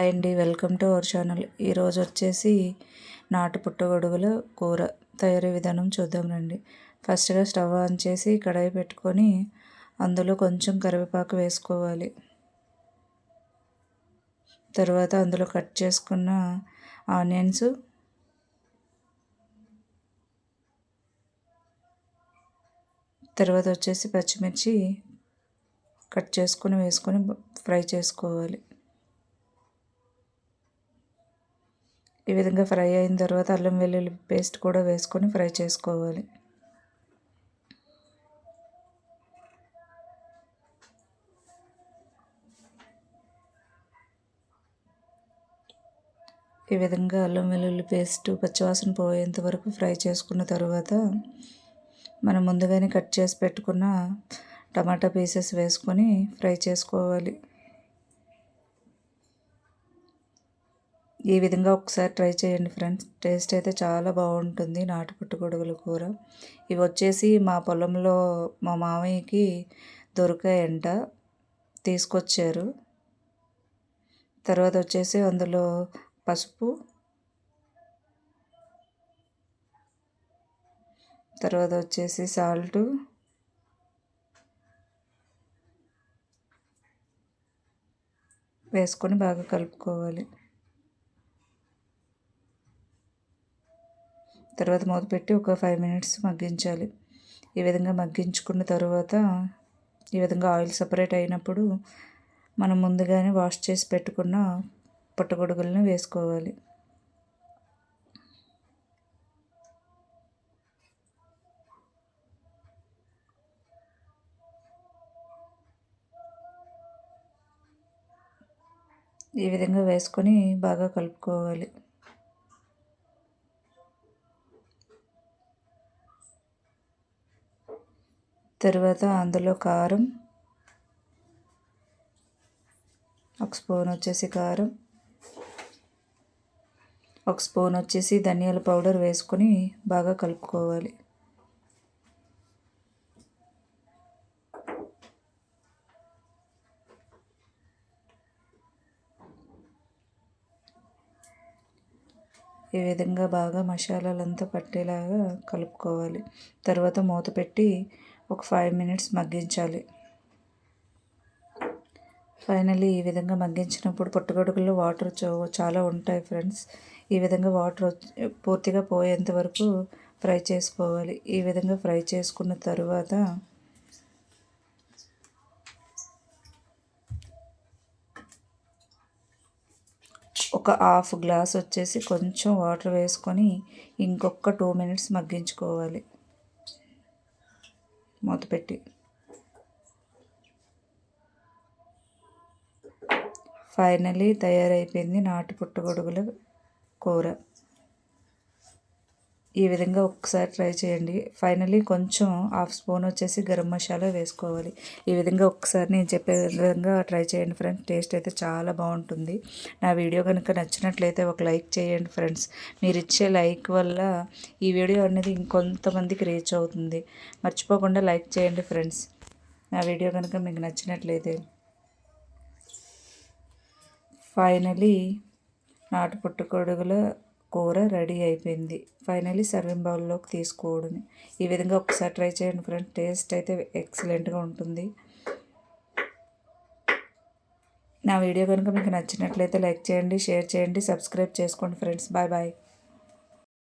Hi అండి welcome to our channel. ఈరోజు వచ్చేసి నాటు పుట్టగొడుగుల కూర తయారీ విధానం చూద్దాం రండి. ఫస్ట్గా స్టవ్ ఆన్ చేసి కడాయి పెట్టుకొని అందులో కొంచెం కరివేపాకు వేసుకోవాలి. తర్వాత అందులో కట్ చేసుకున్న ఆనియన్స్ తర్వాత వచ్చేసి పచ్చిమిర్చి కట్ చేసుకొని వేసుకొని ఫ్రై చేసుకోవాలి. ఈ విధంగా ఫ్రై అయిన తర్వాత అల్లం వెల్లుల్లి పేస్ట్ కూడా వేసుకొని ఫ్రై చేసుకోవాలి. ఈ విధంగా అల్లం వెల్లుల్లి పేస్ట్ పచ్చివాసన పోయేంత వరకు ఫ్రై చేసుకున్న తర్వాత మనం ముందుగానే కట్ చేసి పెట్టుకున్న టమాటా పీసెస్ వేసుకొని ఫ్రై చేసుకోవాలి. ఈ విధంగా ఒకసారి ట్రై చేయండి ఫ్రెండ్స్. టేస్ట్ అయితే చాలా బాగుంటుంది. నాటు పుట్టుగొడుగుల కూర. ఇవి వచ్చేసి మా పొలంలో మా మామయ్యకి దొరికాయంట. తీసుకొచ్చారు. తర్వాత వచ్చేసి అందులో పసుపు. తర్వాత వచ్చేసి సాల్టు. వేసుకొని బాగా కలుపుకోవాలి. తర్వాత మూత పెట్టి ఒక ఫైవ్ మినిట్స్ మగ్గించాలి. ఈ విధంగా మగ్గించుకున్న తర్వాత ఈ విధంగా ఆయిల్ సపరేట్ అయినప్పుడు మనం ముందుగానే వాష్ చేసి పెట్టుకున్న పుట్టగొడుగులను వేసుకోవాలి. ఈ విధంగా వేసుకొని బాగా కలుపుకోవాలి. తర్వాత అందులో కారం ఒక స్పూన్ వచ్చేసి కారం ఒక స్పూన్ వచ్చేసి ధనియాల పౌడర్ వేసుకొని బాగా కలుపుకోవాలి. ఈ విధంగా బాగా మసాలాలంతా పట్టేలాగా కలుపుకోవాలి. తర్వాత మూత పెట్టి ఒక ఫైవ్ మినిట్స్ మగ్గించాలి. ఫైనల్లీ ఈ విధంగా మగ్గించినప్పుడు పుట్టగొడుగుల్లో వాటర్ చాలా ఉంటాయి ఫ్రెండ్స్ ఈ విధంగా వాటర్ పూర్తిగా పోయేంత వరకు ఫ్రై చేసుకోవాలి. ఈ విధంగా ఫ్రై చేసుకున్న తర్వాత ఒక హాఫ్ గ్లాస్ వచ్చేసి కొంచెం వాటర్ వేసుకొని ఇంకొక టూ మినిట్స్ మగ్గించుకోవాలి. మూత పెట్టి ఫైనలీ తయారైపోయింది నాటు పుట్టగొడుగుల కూర. ఈ విధంగా ఒకసారి ట్రై చేయండి. ఫైనలీ కొంచెం హాఫ్ స్పూన్ వచ్చేసి గరం మసాలా వేసుకోవాలి. ఈ విధంగా ఒకసారి నేను చెప్పే విధంగా ట్రై చేయండి ఫ్రెండ్స్. టేస్ట్ అయితే చాలా బాగుంటుంది. నా వీడియో కనుక నచ్చినట్లయితే ఒక లైక్ చేయండి ఫ్రెండ్స్. మీరు ఇచ్చే లైక్ వల్ల ఈ వీడియో అనేది ఇంకొంతమందికి రీచ్ అవుతుంది. మర్చిపోకుండా లైక్ చేయండి ఫ్రెండ్స్. నా వీడియో కనుక మీకు నచ్చినట్లయితే. ఫైనలీ నాటు పుట్టుకొడుగులో కూర రెడీ అయిపోయింది. ఫైనలీ సర్వింగ్ బౌల్లోకి తీసుకోవడమే. ఈ విధంగా ఒకసారి ట్రై చేయండి ఫ్రెండ్ టేస్ట్ అయితే ఎక్సలెంట్గా ఉంటుంది. నా వీడియో కనుక మీకు నచ్చినట్లయితే లైక్ చేయండి షేర్ చేయండి సబ్స్క్రైబ్ చేసుకోండి ఫ్రెండ్స్. Bye bye.